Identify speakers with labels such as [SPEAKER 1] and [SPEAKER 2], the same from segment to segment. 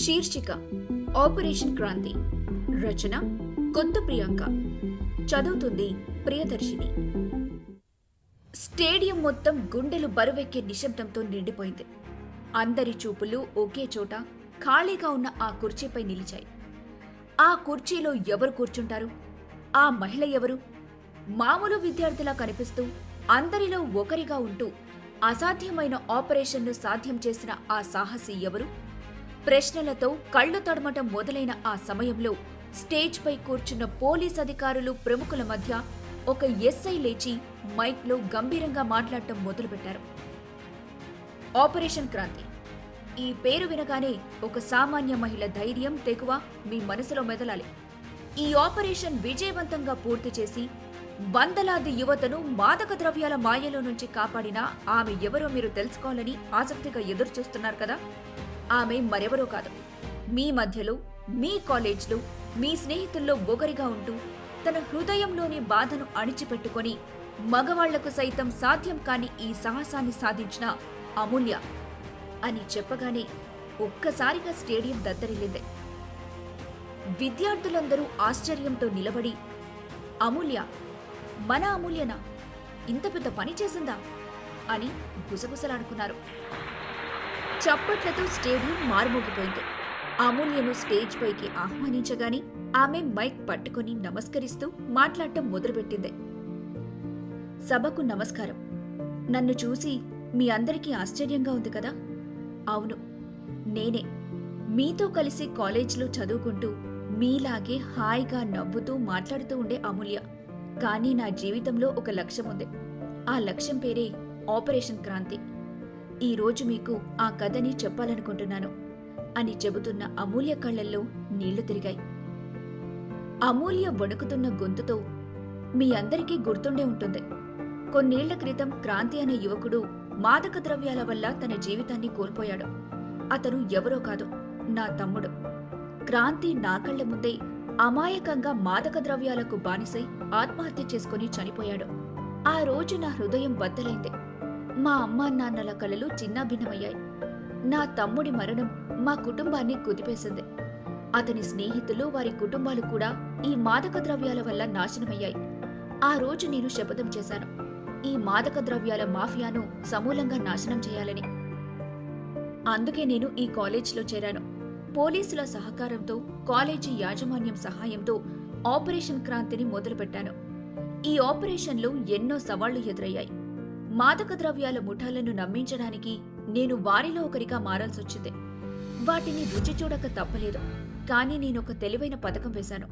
[SPEAKER 1] శీర్షిక ఆపరేషన్ క్రాంతి. రచన కొత్త ప్రియాంక. చదువుతుంది ప్రియదర్శిని. స్టేడియం మొత్తం గుండెలు బరువెక్కే నిశ్శబ్దంతో నిండిపోయింది. అందరి చూపులు ఒకే చోట ఖాళీగా ఉన్న ఆ కుర్చీపై నిలిచాయి. ఆ కుర్చీలో ఎవరు కూర్చుంటారు? ఆ మహిళ ఎవరు? మామూలు విద్యార్థిలా కనిపిస్తూ అందరిలో ఒకరిగా ఉంటూ అసాధ్యమైన ఆపరేషన్ను సాధ్యం చేసిన ఆ సాహసి ఎవరు? ప్రశ్నలతో కళ్ళు తడమటం మొదలైన ఆ సమయంలో స్టేజ్పై కూర్చున్న పోలీస్ అధికారులు ప్రముఖుల మధ్య ఒక ఎస్ఐ లేచి మైక్లో గంభీరంగా మాట్లాడటం మొదలుపెట్టారు. ఆపరేషన్ క్రాంతి. ఈ పేరు వినగానే ఒక సామాన్య మహిళ ధైర్యం తెగువ మీ మనసులో మెదలాలి. ఈ ఆపరేషన్ విజయవంతంగా పూర్తి చేసి వందలాది యువతను మాదక ద్రవ్యాల మాయలో నుంచి కాపాడిన ఆమె ఎవరో మీరు తెలుసుకోవాలని ఆసక్తిగా ఎదురు చూస్తున్నారు కదా? ఆమె మరెవరో కాదు. మీ మధ్యలో మీ కాలేజ్లో మీ స్నేహితుల్లో ఒకరిగా ఉంటూ తన హృదయంలోని బాధను అణిచిపెట్టుకొని మగవాళ్ళకు సైతం సాధ్యం కాని ఈ సాహసాన్ని సాధించిన అమూల్య అని చెప్పగానే ఒక్కసారిగా స్టేడియం దద్దరిల్లింది. విద్యార్థులందరూ ఆశ్చర్యంతో నిలబడి అమూల్య మన అమూల్యనా? ఇంత పెద్ద పని చేసిందా? అని గుసగుసలాడుకున్నారు. చప్పట్లతో స్టేడియం మారుమోగిపోయింది. అమూల్యను స్టేజ్ పైకి ఆహ్వానించగానే ఆమె మైక్ పట్టుకొని నమస్కరిస్తూ మాట్లాడటం మొదలుపెట్టింది. సభకు నమస్కారం. నన్ను చూసి మీ అందరికీ ఆశ్చర్యంగా ఉంది కదా? అవును. నేనే. మీతో కలిసి కాలేజీలో చదువుకుంటూ మీలాగే హాయిగా నవ్వుతూ మాట్లాడుతూ ఉండే అమూల్య. కానీ నా జీవితంలో ఒక లక్ష్యం ఉంది ఆ లక్ష్యం పేరే ఆపరేషన్ క్రాంతి. ఈ రోజు మీకు ఆ కథని చెప్పాలనుకుంటున్నాను అని చెబుతున్న అమూల్య కళ్ళల్లో నీళ్ళు తిరిగాయి. అమూల్య వణుకుతున్న గొంతుతో మీ అందరికీ గుర్తుండే ఉంటుంది. కొన్నేళ్ళ క్రితం క్రాంతి అనే యువకుడు మాదక ద్రవ్యాల వల్ల తన జీవితాన్ని కోల్పోయాడు. అతను ఎవరో కాదు నా తమ్ముడు. క్రాంతి నా కళ్ళ ముందే అమాయకంగా మాదక ద్రవ్యాలకు బానిసై ఆత్మహత్య చేసుకుని చనిపోయాడు. ఆ రోజు నా హృదయం బద్దలైంది. మా అమ్మా నాన్నల కళలు చిన్నాభిన్నమయ్యాయి. నా తమ్ముడి మరణం మా కుటుంబాన్ని కుదిపేసింది. అతని స్నేహితులు వారి కుటుంబాలు కూడా ఈ మాదక ద్రవ్యాల వల్ల నాశనమయ్యాయి. ఆ రోజు నేను శపథం చేశాను. ఈ మాదక ద్రవ్యాల మాఫియాను సమూలంగా నాశనం చేయాలని. అందుకే నేను ఈ కాలేజీలో చేరాను. పోలీసుల సహకారంతో కాలేజీ యాజమాన్యం సహాయంతో ఆపరేషన్ క్రాంతిని మొదలుపెట్టాను. ఈ ఆపరేషన్లో ఎన్నో సవాళ్ళు ఎదురయ్యాయి. మాదక ద్రవ్యాల ముఠాలను నమ్మించడానికి నేను వారిలో ఒకరిగా మారాల్సొచ్చింది. వాటిని రుచి చూడక తప్పలేదు. కానీ నేనొక తెలివైన పథకం వేశాను.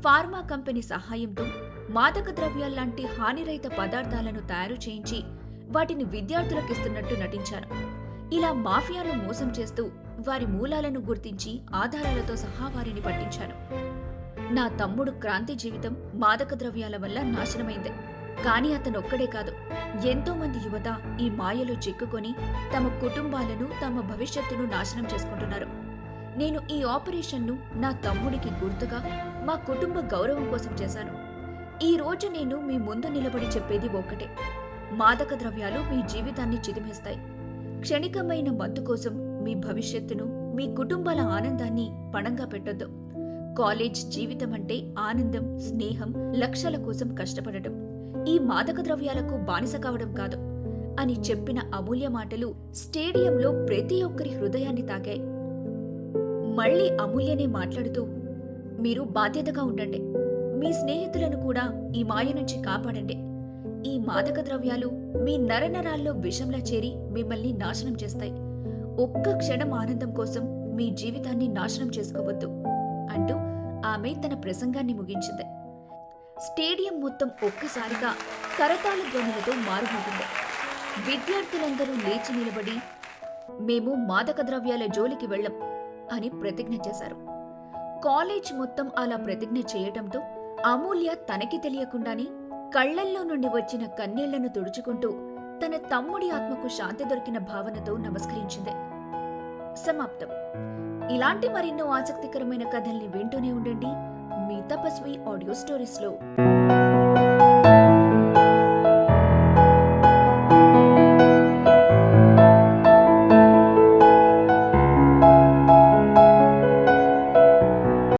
[SPEAKER 1] ఫార్మా కంపెనీ సహాయంతో మాదక ద్రవ్యాల్లాంటి హానిరహిత పదార్థాలను తయారు చేయించి వాటిని విద్యార్థులకిస్తున్నట్టు నటించాను. ఇలా మాఫియాను మోసం చేస్తూ వారి మూలాలను గుర్తించి ఆధారాలతో సహా వారిని పట్టించాను. నా తమ్ముడు క్రాంతి జీవితం మాదక ద్రవ్యాల వల్ల నాశనమైంది. కానీ అతనొక్కడే కాదు. ఎంతో మంది యువత ఈ మాయలో చిక్కుకొని తమ కుటుంబాలను తమ భవిష్యత్తును నాశనం చేసుకుంటున్నారు. నేను ఈ ఆపరేషన్ను నా తమ్ముడికి గుర్తుగా మా కుటుంబ గౌరవం కోసం చేశాను. ఈ రోజు నేను మీ ముందు నిలబడి చెప్పేది ఒక్కటే. మాదక ద్రవ్యాలు మీ జీవితాన్ని చిదిమేస్తాయి. క్షణికమైన మత్తు కోసం మీ భవిష్యత్తును మీ కుటుంబాల ఆనందాన్ని పణంగా పెట్టొద్దు. కాలేజ్ జీవితం అంటే ఆనందం స్నేహం లక్ష్యాల కోసం కష్టపడటం. ఈ మాదక ద్రవ్యాలకు బానిస కావడం కాదు అని చెప్పిన అమూల్య మాటలు స్టేడియంలో ప్రతి ఒక్కరి హృదయాన్ని తాకాయి. మళ్ళీ అమూల్యనే మాట్లాడుతూ మీరు బాధ్యతగా ఉండండి. మీ స్నేహితులను కూడా ఈ మాయ నుంచి కాపాడండి. ఈ మాదక ద్రవ్యాలు మీ నరనరాల్లో విషంలా చేరి మిమ్మల్ని నాశనం చేస్తాయి. ఒక్క క్షణం ఆనందం కోసం మీ జీవితాన్ని నాశనం చేసుకోవద్దు అంటూ ఆమె తన ప్రసంగాన్ని ముగించింది. స్టేడియం మొత్తం ఒక్కసారిగా కరతాళ ధ్వనులతో మారుమోగింది. విద్యార్థులందరూ లేచి నిలబడి మేము మాదక ద్రవ్యాల జోలికి వెళ్ళం అని ప్రతిజ్ఞ చేశారు. కాలేజ్ మొత్తం అలా ప్రతిజ్ఞ చేయటంతో అమూల్య తనకి తెలియకుండానే కళ్ళల్లో నుండి వచ్చిన కన్నీళ్ళను తుడుచుకుంటూ తన తమ్ముడి ఆత్మకు శాంతి దొరికిన భావనతో నమస్కరించింది. సమాప్తం. ఇలాంటి మరెన్నో ఆసక్తికరమైన కథల్ని వింటూనే ఉండండి. మీ తపస్వి ఆడియో స్టోరీస్లో